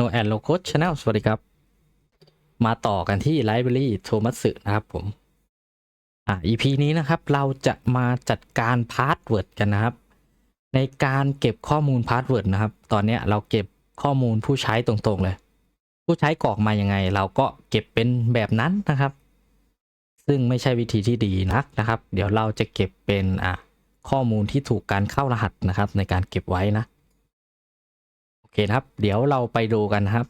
No and l o Code Channel สวัสดีครับ มาต่อกันที่ Library Thomas นะครับผม อ่า EP นี้นะครับเราจะมาจัดการพาสเวิร์ดกันนะครับ ในการเก็บข้อมูลพาสเวิร์ดนะครับ ตอนนี้เราเก็บข้อมูลผู้ใช้ตรงๆเลย ผู้ใช้กรอกมายังไง เราก็เก็บเป็นแบบนั้นนะครับ ซึ่งไม่ใช่วิธีที่ดีนักนะครับ เดี๋ยวเราจะเก็บเป็นอะข้อมูลที่ถูกการเข้ารหัสนะครับ ในการเก็บไว้นะ เคครับ เดี๋ยวเราไปดูกันนะครับ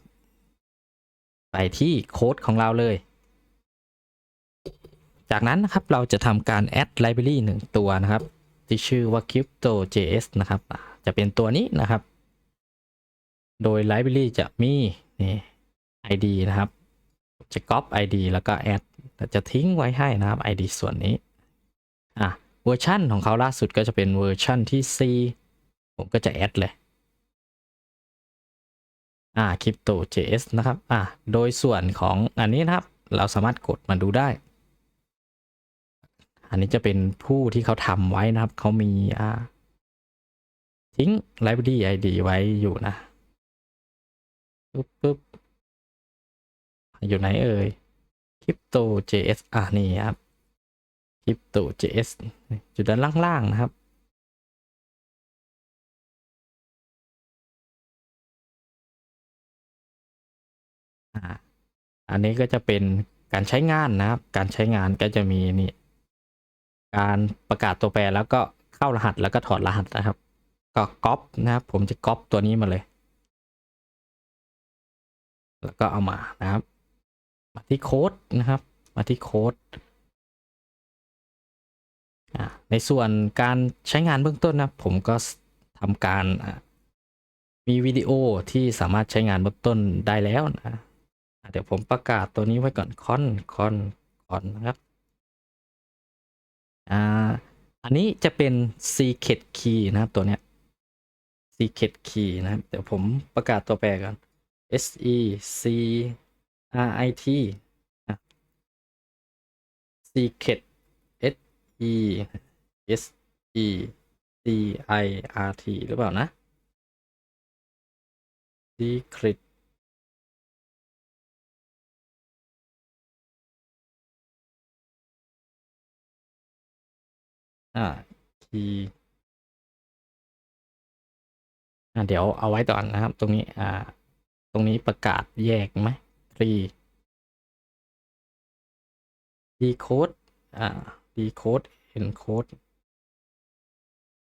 ไปที่โค้ดของเราเลย จากนั้นนะครับเราจะทำการ add library หนึ่งตัวนะครับ ที่ชื่อว่า crypto.js นะครับ จะเป็นตัวนี้นะครับ โดย library จะมีนี่ id นะครับ จะ copy id แล้วก็ add แต่จะทิ้งไว้ให้นะครับ id ส่วนนี้อะเวอร์ชันของเขาล่าสุดก็จะเป็นเวอร์ชันที่ C ผมก็จะ add เลย อ่า crypto.js นะครับ อ่า โดยส่วนของอันนี้นะครับ เราสามารถกดมาดูได้ อันนี้จะเป็นผู้ที่เขาทำไว้นะครับ เขามีอ่า ทิ้ง library id ไว้อยู่นะปึ๊บปึ๊บอยู่ไหนเอ่ย crypto.js อ่านี่ครับ crypto.js อยู่ด้านล่างๆนะครับ อันนี้ก็จะเป็นการใช้งานนะครับ การใช้งานก็จะมีนี่ การประกาศตัวแปรแล้วก็เข้ารหัสแล้วก็ถอดรหัสนะครับ ก็ก๊อปนะครับ ผมจะก๊อปตัวนี้มาเลย แล้วก็เอามานะครับ มาที่โค้ดนะครับ มาที่โค้ดในส่วนการใช้งานเบื้องต้นนะผมก็ทำการมีวิดีโอที่สามารถใช้งานเบื้องต้นได้แล้วนะ เดี๋ยวผมประกาศตัวนี้ไว้ก่อนคอนคอนคอนนะครับอ่าอันนี้จะเป็น secret key นะครับตัวเนี้ย secret key นะครับเดี๋ยวผมประกาศตัวแปรก่อน s e c r i t secret s e s e c i r t หรือเปล่านะ secret อ่า key อ่าเดี๋ยวเอาไว้ก่อนนะครับ ตรงนี้ อ่า ตรงนี้ประกาศแยกไหม tree decode อ่า decode encode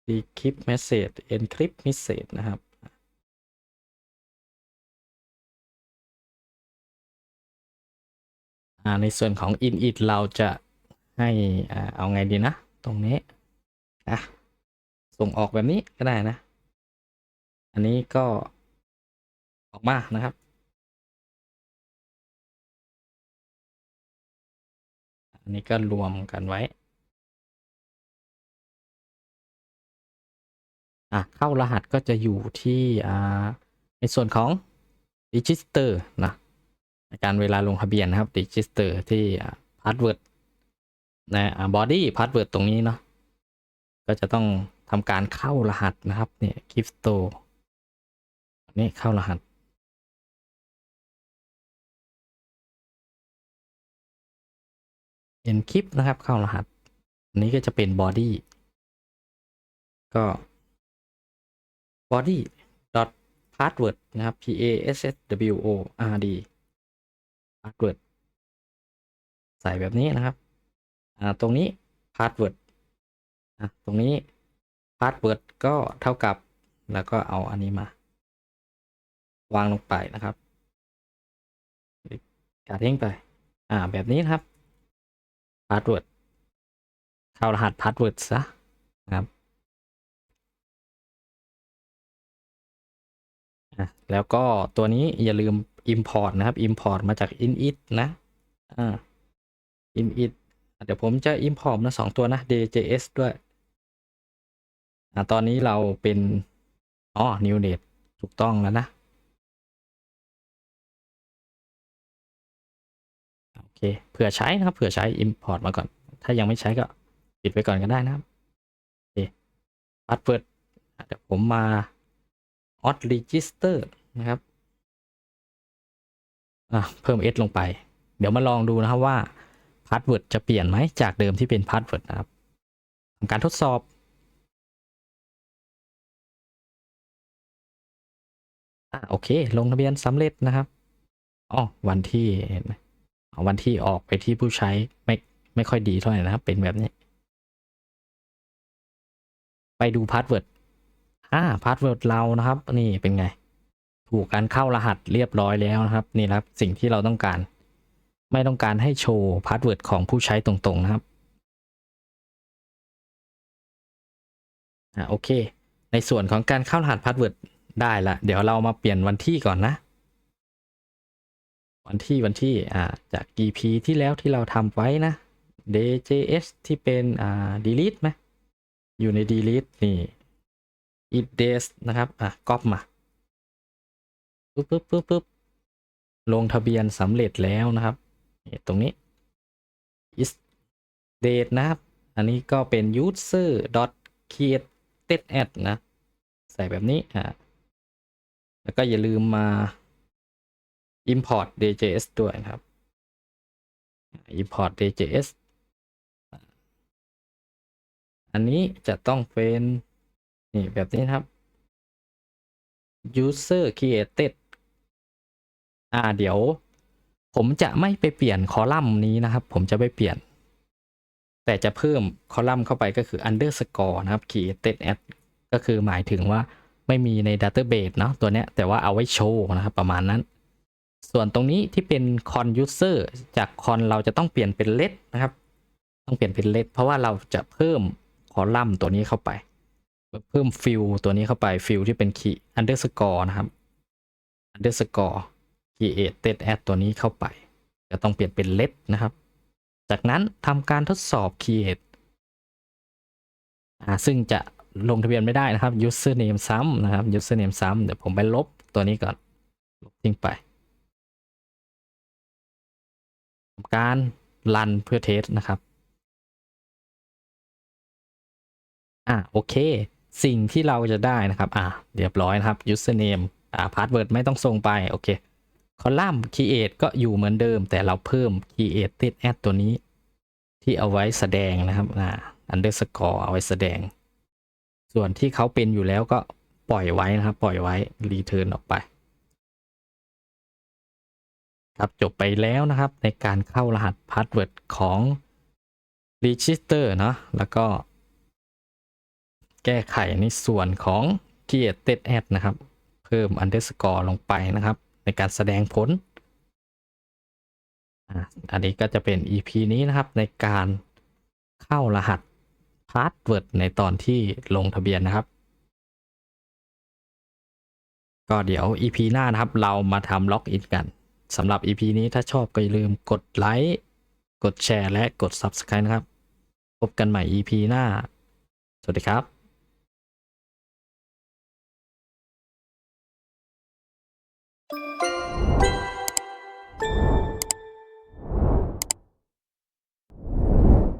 decrypt message encrypt message นะครับอ่าในส่วนของ init เราจะให้อ่าเอาไงดีนะ ตรงนี้ อะ ส่งออกแบบนี้ก็ได้นะ อันนี้ก็ออกมานะครับ อันนี้ก็รวมกันไว้ อะ เข้ารหัสก็จะอยู่ที่อ่าในส่วนของ register นะในการเวลาลงทะเบียนนะครับ register ที่อ่า password นะอ่า body password ตรงนี้เนาะ ก็จะต้องทำการเข้ารหัสนะครับเนี่ย crypto นี่เข้ารหัส encrypt นะครับเข้ารหัส อันนี้ก็จะเป็น body ก็ body password นะครับ p a s s w o r d password ใส่แบบนี้นะครับ ตรงนี้ password อะตรงนี้ password ก็เท่ากับ แล้วก็เอาอันนี้มา วางลงไปนะครับกาดเท่งไป อ่า แบบนี้นครับ password เข้ารหัส password ซะนะครับแล้วก็ตัวนี้อย่าลืม import นะครับ import มาจาก init นะอ่า init เดี๋ยวผมจะ import นะสองตัวนะ djs ด้วย อ่าตอนนี้เราเป็น อ๋อ new net ถูกต้องแล้วนะ โอเค เผื่อใช้นะครับ เผื่อใช้ import มาก่อน ถ้ายังไม่ใช้ก็ปิดไว้ก่อนก็ได้นะครับ โอเค password เดี๋ยวผมมา auth register นะครับ อะ เพิ่ม s ลงไป เดี๋ยวมาลองดูนะครับว่าพาสเวิร์ดจะเปลี่ยนไหมจากเดิมที่เป็นพาสเวิร์ดนะครับทำการทดสอบ อะโอเค ลงทะเบียนสำเร็จนะครับอ๋อวันที่วันที่ออกไปที่ผู้ใช้ไม่ไม่ค่อยดีเท่าไหร่นะครับ เป็นแบบนี้ ไปดูพาสเวิร์ดอ่าพาสเวิร์ดเรานะครับ นี่เป็นไง ถูกการเข้ารหัสเรียบร้อยแล้วนะครับ นี่ครับสิ่งที่เราต้องการ ไม่ต้องการให้โชว์พาสเวิร์ดของผู้ใช้ตรงๆนะครับอ่าโอเค ในส่วนของการเข้ารหัสพาสเวิร์ด ได้ละ เดี๋ยวเรามาเปลี่ยนวันที่ก่อนนะ วันที่วันที่อ่าจาก EP ที่แล้วที่เราทำไว้นะ DJS ที่เป็นอ่า delete ไหมอยู่ใน delete นี่ it days นะครับ อะก๊อปมาปุ๊บปุ๊บปุ๊บปุ๊บลงทะเบียนสำเร็จแล้วนะครับ ตรงนี้ is date นะครับ อันนี้ก็เป็น user dot created at นะ ใส่แบบนี้ อะ แล้วก็อย่าลืมมา import DJS ด้วยนะครับ import DJS อันนี้จะต้องเป็นนี่แบบนี้ครับ user created อ่าเดี๋ยว ผมจะไม่ไปเปลี่ยนคอลัมน์นี้นะครับ ผมจะไม่เปลี่ยน แต่จะเพิ่มคอลัมน์เข้าไปก็คือ underscore นะครับ created at ก็คือหมายถึงว่า ไม่มีใน database เนาะตัวเนี้ยแต่ว่าเอาไว้โชว์นะครับประมาณนั้น ส่วนตรงนี้ที่เป็น con user จาก con เราจะต้องเปลี่ยนเป็น let นะครับ ต้องเปลี่ยนเป็น let เพราะว่าเราจะเพิ่มคอลัมน์ตัวนี้เข้าไป เพิ่มฟิลตัวนี้เข้าไปฟิลที่เป็น key underscore นะครับ underscore created at ตัวนี้เข้าไป จะต้องเปลี่ยนเป็น let นะครับ จากนั้นทำการทดสอบ create อ่าซึ่งจะ ลงทะเบียนไม่ได้นะครับ username ซ้ำนะครับ username ซ้ำเดี๋ยวผมไปลบตัวนี้ก่อน ลบทิ้งไปการรันเพื่อเทสนะครับ อ่าโอเค สิ่งที่เราจะได้นะครับ อ่าเรียบร้อยนะครับ username อ่า password ไม่ต้องส่งไป โอเค คอลัมน์ create ก็อยู่เหมือนเดิม แต่เราเพิ่ม created at ตัวนี้ ที่เอาไว้แสดงนะครับ อ่า underscore เอาไว้แสดง ส่วนที่เขาเป็นอยู่แล้วก็ปล่อยไว้นะครับ ปล่อยไว้ return ออกไป ครับจบไปแล้วนะครับในการเข้ารหัส password ของ register เนาะแล้วก็ แก้ไขในส่วนของ created ad นะครับ เพิ่ม underscore ลงไปนะครับ ในการแสดงผล อันนี้ก็จะเป็น EP นี้นะครับในการเข้ารหัส พาสเวิร์ดในตอนที่ลงทะเบียนนะครับ ก็เดี๋ยว EP หน้านะครับ เรามาทำล็อกอินกันสำหรับ EP นี้ถ้าชอบก็อย่าลืมกดไลค์กดแชร์และกด Subscribe นะครับ พบกันใหม่ EP หน้า สวัสดีครับ